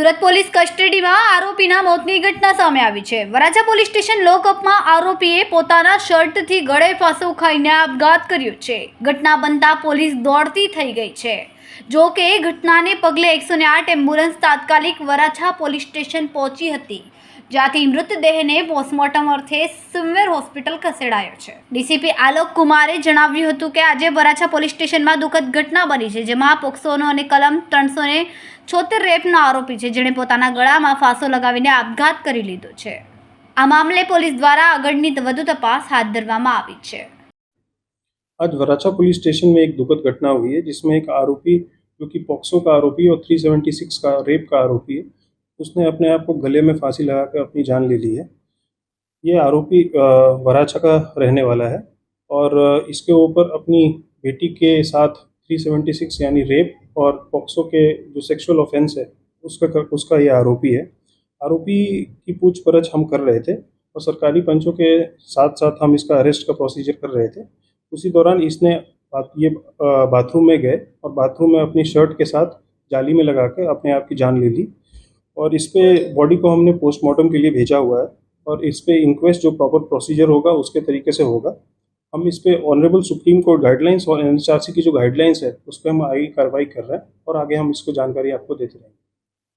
Surat police કસ્ટડીમાં આરોપીના મોતની ઘટના સામે આવી છે. વરાછા પોલીસ સ્ટેશન લોકઅપમાં આરોપીએ પોતાના શર્ટથી ગળે ફાંસો ખાઈને આપઘાત કર્યો છે. ઘટના બનતા પોલીસ દોડતી થઈ ગઈ છે. જો કે ઘટનાને પગલે એકસો આઠ એમ્બ્યુલન્સ તાત્કાલિક વરાછા પોલીસ સ્ટેશન પહોંચી હતી. જ્યાંથી મૃતદેહને પોસ્ટમોર્ટમ અર્થે સિમવેર હોસ્પિટલ ખસેડાયો છે ડીસીપી આલોક કુમારે જણાવ્યું હતું કે આજે વરાછા પોલીસ સ્ટેશનમાં દુઃખદ ઘટના બની છે જેમાં પોક્સોનો અને કલમ ત્રણસો ને છોતેર રેપનો આરોપી છે જેણે પોતાના ગળામાં ફાંસો લગાવીને આપઘાત કરી લીધો છે આ મામલે પોલીસ દ્વારા આગળની વધુ તપાસ હાથ ધરવામાં આવી છે आज वराछा पुलिस स्टेशन में एक दुखद घटना हुई है जिसमें एक आरोपी जो कि पॉक्सो का आरोपी और 376 का रेप का आरोपी है उसने अपने आप को गले में फांसी लगा कर अपनी जान ले ली है। ये आरोपी वराछा का रहने वाला है और इसके ऊपर अपनी बेटी के साथ 376 यानी रेप और पॉक्सो के जो सेक्सुअल ऑफेंस है, उसका उसका ये आरोपी है। आरोपी की पूछपरछ हम कर रहे थे और सरकारी पंचों के साथ साथ हम इसका अरेस्ट का प्रोसीजर कर रहे थे। उसी दौरान इसने ये बाथरूम में गए और बाथरूम में अपनी शर्ट के साथ जाली में लगा कर अपने आप की जान ले ली। और इस पर बॉडी को हमने पोस्टमार्टम के लिए भेजा हुआ है और इस पर इंक्वेस्ट जो प्रॉपर प्रोसीजर होगा, उसके तरीके से होगा। हम इस पर ऑनरेबल सुप्रीम कोर्ट गाइडलाइंस और एन की जो गाइडलाइंस है, उस पर हम आगे कार्रवाई कर रहे हैं और आगे हम इसको जानकारी आपको देते रहेंगे।